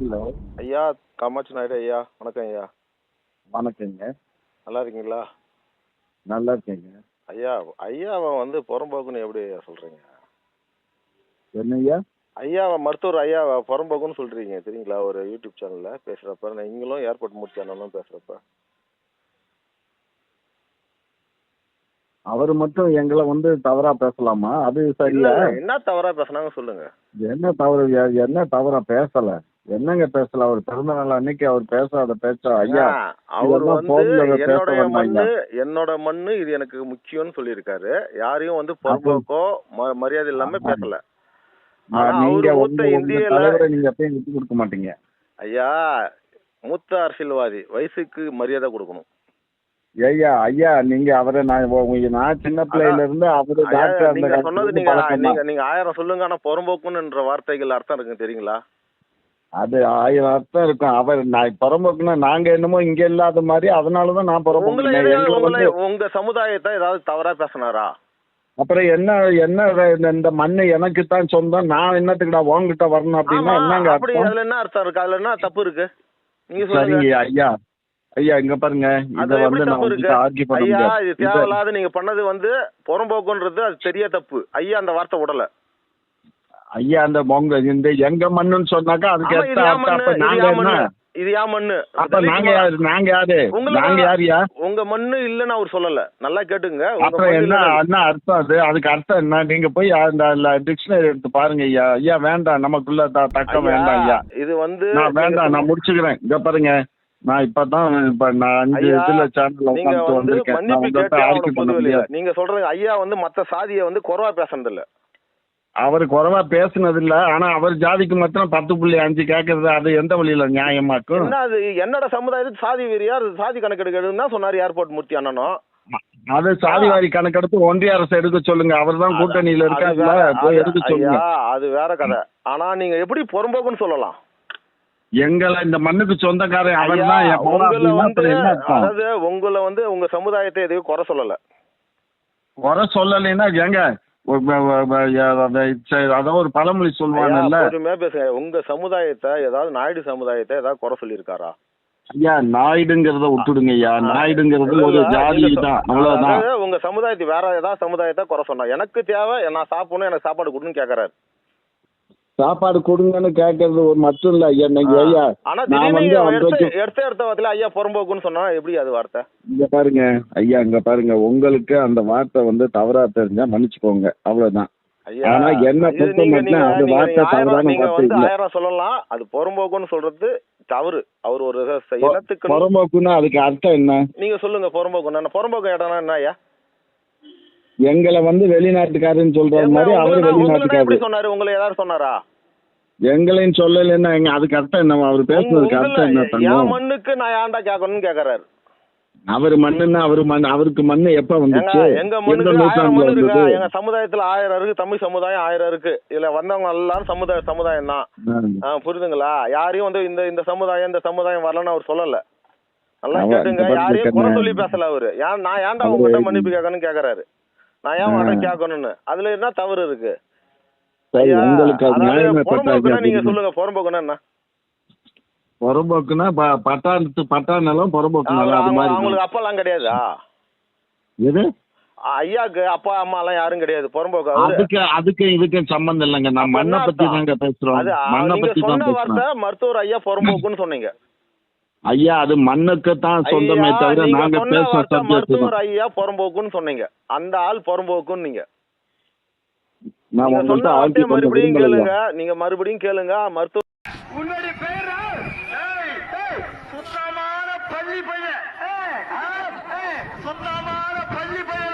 Hello. ஐயா காமாட்சி நாயுடு ஐயா வணக்கம் ஐயா. வணக்கங்க. நல்லா இருக்கீங்களா? நல்லா இருக்கேங்க. ஐயா ஐயாவை வந்து புறம்போக்குன்னு எப்படி ஐயா சொல்றீங்க? என்னய்யா? ஐயாவை மருத்துவர் ஐயாவை புறம்போக்குன்னு சொல்றீங்க தெரியுங்களா? ஒரு யூடியூப் சேனல்ல பேசுறப்ப நீங்களும் ஏர்போர்ட் முடிச்ச அண்ணனும் பேசுறப்ப. அவர் மட்டும் எங்களை வந்து தவறா பேசலாமா? அது சரியா? இல்ல, என்ன தவறா பேசுனாங்க சொல்லுங்க. என்ன தவறு? என்ன தவறா பேசல? என்னங்க பேசல? அவர் பிறந்த நாள் அன்னைக்கு அவர் பேசாத பேச்சா? ஐயா அவர் வந்து வேண்டாம் மண்ணு என்னோட மண்ணு இது எனக்கு முக்கியம்னு சொல்லியிருக்காரு. யாரையும் வந்து புறம்போக்கோ ம- மரியாதை இல்லாம பேசல. நீங்க நீங்க எப்பயும் விட்டு கொடுக்க மாட்டீங்க. ஐயா மூத்த அரசியல்வாதி வயசுக்கு மரியாதை கொடுக்கணும். ஐயா ஐயா நீங்க அவரை நான் நான் சின்ன பிள்ளையில இருந்து அவரு நீங்க சொன்னது நீங்க நீங்க. நீங்க ஆயிரம் சொல்லுங்க ஆனா புறம்போக்குன்ற வார்த்தைகள் அர்த்தம் இருக்கு தெரியுங்களா? அது ஆயிரம் அர்த்தம் இருக்கும். அவர் நான் புறம்போக்குன்னா நாங்க என்னமோ இங்க இல்லாத மாதிரி அதனாலதான் நான் புறம்போக்கு உங்க சமுதாயத்தை ஏதாவது தவறா பேசினாரா? அப்புறம் என்ன என்ன இந்த- மண்ணு எனக்கு தான் சொந்தம். நான் என்னத்துக்குடா உன்கிட்ட வரணும் அப்படின்னா என்னங்க அப்படி அதுல என்ன அர்த்தம் இருக்கு? அதுல என்ன தப்பு இருக்கு? நீங்க சரிங்க ஐயா. ஐயா இங்க பாருங்க. இத வந்து நான் உங்ககிட்ட ஆர்கியூ பண்ண ஐயா இது தேவையில்லாத நீங்க பண்ணது வந்து புறம்போக்குன்றது அது பெரிய தப்பு. ஐயா அந்த வார்த்தை விடல. ஐயா அந்த உங்க இந்த எங்க மண்ணுன்னு சொன்னாக்கா அதுக்கு மண்ணு அப்ப நாங்க என்ன? இது ஏன் மண்ணு. அப்ப நாங்க யாரு? நாங்க யாரு? நாங்க யாருயா உங்க மண்ணு இல்லன்னு அவர் சொல்லல. நல்லா கேட்டுங்க. அப்புறம் என்ன என்ன அர்த்தம் அது? அதுக்கு அர்த்தம் என்ன? நீங்க போய் அந்த டிக்ஷனரி எடுத்து பாருங்க ஐயா. ஐயா வேண்டாம். நமக்குள்ள தக்கம் வேண்டாம் ஐயா. இது வந்து நான் வேண்டாம். நான் முடிச்சுக்கிறேன். இங்க பாருங்க. நான் இப்பதான் இப்ப நான் அஞ்சு இதுல சேனல்ல நீங்க வந்திருக்கேன். சொல்றது ஐயா வந்து மத்த சாதியை வந்து குறைவா பேசுறது இல்ல அவர் குறைவா பேசுனது இல்ல ஆனா அவர் ஜாதிக்கு மாத்திரம் பத்து புள்ளி அஞ்சு கேக்குறது அது எந்த வழியில நியாயமாக்கும்? என்ன அது? என்னோட சமுதாயத்துக்கு சாதி வெறியா? அது சாதி கணக்கெடுக்கிறதுன்னு தான் சொன்னாரு ஏர்போர்ட் மூர்த்தி அண்ணனும் அது சாதிவாரி கணக்கெடுத்து ஒன்றிய அரசு எடுக்க சொல்லுங்க. அவர் தான் கூட்டணியில போய் அது- எடுக்க சொல்லுங்க. அது வேற கதை. ஆனா நீங்க எப்படி புறம்போக்குன்னு சொல்லலாம். எங்களை இந்த மண்ணுக்கு சொந்தக்காரன் ஐயா, தான் அதாவது உங்களை வந்து உங்க சமுதாயத்தை எதையும் குறை சொல்லல. குறை சொல்லலைன்னா சரி, அதான் ஒரு பழமொழி சொல்லுவாங்கல்ல. பேசுங்க. உங்க சமுதாயத்தை ஏதாவது நாயுடு சமுதாயத்தை ஏதாவது குறை சொல்லியிருக்காரா? ஐயா நாயுடுங்கிறத விட்டுடுங்க ஐயா. நாயுடுங்கிறது ஒரு ஜாதி தான். அவ்வளவுதான். உங்க சமுதாயத்தை வேற ஏதாவது சமுதாயத்தை குறை சொன்னா எனக்கு தேவை நான் சாப்பிடணும் எனக்கு சாப்பாடு கொடுன்னு கேக்குறாரு. சாப்பாடு கொடுங்கன்னு கேட்கறது ஒரு மட்டும் இல்ல ஐயா. இன்னைக்கு ஐயா ஆனா நான் வந்து எடுத்த எடுத்த வார்த்தையில ஐயா புறம்போக்குன்னு சொன்னா எப்படி அது வார்த்தை? இங்க பாருங்க ஐயா இங்க பாருங்க. உங்களுக்கு அந்த வார்த்தை வந்து தவறா தெரிஞ்சா மன்னிச்சுக்கோங்க. அவ்வளவுதான். ஐயா ஆனா என்ன நீங்க வார்த்தை தவறான வார்த்தை வந்து இல்ல. ஆயிரம் சொல்லலாம். அது புறம்போக்குன்னு சொல்றது தவறு. அவர் ஒரு இனத்துக்கு புறம்போக்குன்னா அதுக்கு அர்த்தம் என்ன? நீங்க சொல்லுங்க புறம்போக்கு என்ன? புறம்போக்கு இடம்னா என்ன ஐயா? எங்களை வந்து வெளிநாட்டுக்காரன்னு சொல்ற மாதிரி அவரு உங்களை உங்களை வெளிநாட்டுக்காரு எப்படி சொன்னாரு? உங்களை ஏதாவது சொன்னாரா? எங்களையும் சொல்லலைன்னா எங்க அதுக்கு அர்த்தம் என்ன? அவர் பேசுனதுக்கு அர்த்தம் என்ன தங்கம்? மண்ணுக்கு நான் ஏன்டா கேட்கணும்னு கேக்குறாரு அவர் மண்ணுன்னா அவர் மண் அவருக்கு மண்ணு எப்ப வந்துச்சு? எங்க மண்ணுக்கு எங்க சமுதாயத்துல ஆயிரம் இருக்கு தமிழ் சமுதாயம் ஆயிரம் இருக்கு. இதுல வந்தவங்க எல்லாரும் சமுதாய சமுதாயம் தான் புரியுதுங்களா யாரையும் வந்து இந்த இந்த சமுதாயம் இந்த சமுதாயம் வரலன்னு அவர் சொல்லல. நல்லா கேட்டுங்க. யாரையும் குறை. சொல்லி பேசல அவரு. ஏன் நான் ஏன்டா உங்ககிட்ட மன்னிப்பு கேட்கணும்னு கேக்குறாரு நான் ஏன். உங்கள்கிட்ட கேட்கணும்னு அதுல என்ன தவறு இருக்கு? நீங்க சொல்லுங்க புறம்போக்குன்னா என்ன? புறம்போக்குன்னா ப- பட்டாணத்து பட்டா நிலம் புறம்போக்கு நிலம் அது மாதிரி அவங்களுக்கு அப்பாலாம் கிடையாதா? எது? ஐயாக்கு அப்பா அம்மா எல்லாம் யாரும் கிடையாது புறம்போக்கு. அதுக்கு அதுக்கு இதுக்கு சம்பந்தம் இல்லைங்க. நான் மண்ணை பத்தி? தாங்க பேசுறோம். மண்ணை பத்தி தான் மருத்துவர் ஐயா புறம்போக்குன்னு சொன்னீங்க. ஐயா அது மண்ணுக்கு தான் சொந்தமே தவிர நீங்க பேசுற சப்ஜெக்ட் மருத்துவர் ஐயா புறம்போக்குன்னு சொன்னீங்க. அந்த ஆள் புறம்போக்குன்னு நீங்க. நான் வார்த்தையை பண்ண மறுபடியும் கேளுங்க. நீங்க மறுபடியும் கேளுங்க. மருத்துவ உன்னுடைய பேர் சுத்தமான பள்ளி பையன். சுத்தமான பள்ளி பையனா.